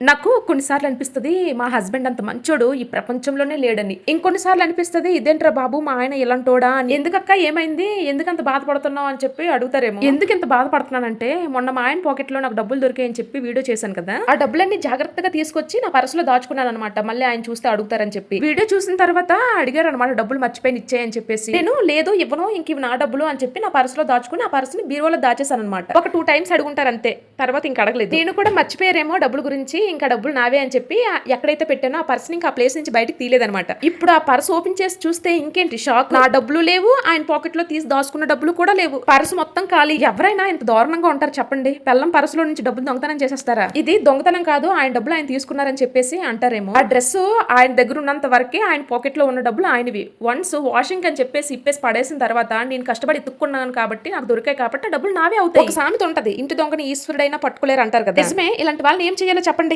నాకు కొన్నిసార్లు అనిపిస్తుంది మా హస్బెండ్ అంత మంచోడు ఈ ప్రపంచంలోనే లేడని. ఇంకొన్నిసార్లు అనిపిస్తుంది ఇదేంట్రా బాబు మా ఆయన ఇలాంటోడా అని. ఎందుకక్క ఏమైంది? ఎందుకంత బాధపడుతున్నావు? అని చెప్పి అడుగుతారేమో. ఎందుకు ఇంత బాధపడుతున్నానంటే మొన్న మా ఆయన పాకెట్లో నాకు డబ్బులు దొరికాయని చెప్పి వీడియో చేశాను కదా. ఆ డబ్బులన్నీ జాగ్రత్తగా తీసుకొచ్చి నా పర్సులో దాచుకున్నాను అనమాట మళ్ళీ ఆయన చూస్తే అడుగుతారని చెప్పి. వీడియో చూసిన తర్వాత అడిగారు అనమాట డబ్బులు మర్చిపోయి ఇచ్చాయని చెప్పేసి. నేను లేదు ఇవ్వను ఇంక ఇవి నా డబ్బులు అని చెప్పి నా పర్సులో దాచుకుని ఆ పర్సుని బీరువాలో దాచేసాను అనమాట ఒక టూ టైమ్స్ అడుగుంటారు అంతే తర్వాత ఇంక అడగలేదు. నేను కూడా మర్చిపోయారేమో డబ్బుల గురించి. ఇంకా డబ్బులు నావే అని చెప్పి ఎక్కడైతే పెట్టానో ఆ పర్స్ని ఇంకా ఆ ప్లేస్ నుంచి బయటకు తీయలేదన్నమాట. ఇప్పుడు ఆ పర్స్ ఓపెన్ చేసి చూస్తే ఇంకేంటి షాక్? నా డబ్బులు లేవు ఆయన పాకెట్లో తీసి దాచుకున్న డబ్బులు కూడా లేవు. పర్స్ మొత్తం ఖాళీ. ఎవరైనా ఇంత దారుణంగా ఉంటారు చెప్పండి. పెళ్ళం పర్సులో నుంచి డబ్బులు దొంగతనం చేసేస్తారా? ఇది దొంగతనం కాదు ఆయన డబ్బులు ఆయన తీసుకున్నారని చెప్పేసి అంటారేమో. ఆ డ్రెస్ ఆయన దగ్గర ఉన్నంత వరకే ఆయన పాకెట్లో ఉన్న డబ్బులు ఆయనవి. వన్స్ వాషింగ్ అని చెప్పేసి ఇప్పేసి పడేసిన తర్వాత నేను కష్టపడి ఎత్తుక్కున్నాను కాబట్టి నాకు దొరికాయి కాబట్టి డబ్బులు నావే అవుతాయి. ఒక సామెత ఉంటది. ఇంటి దొంగని ఈశ్వరుడైనా పట్టుకోలేరు అంటారు కదా. నిజమే. ఇలాంటి వాళ్ళని ఏం చేయాలో చెప్పండి.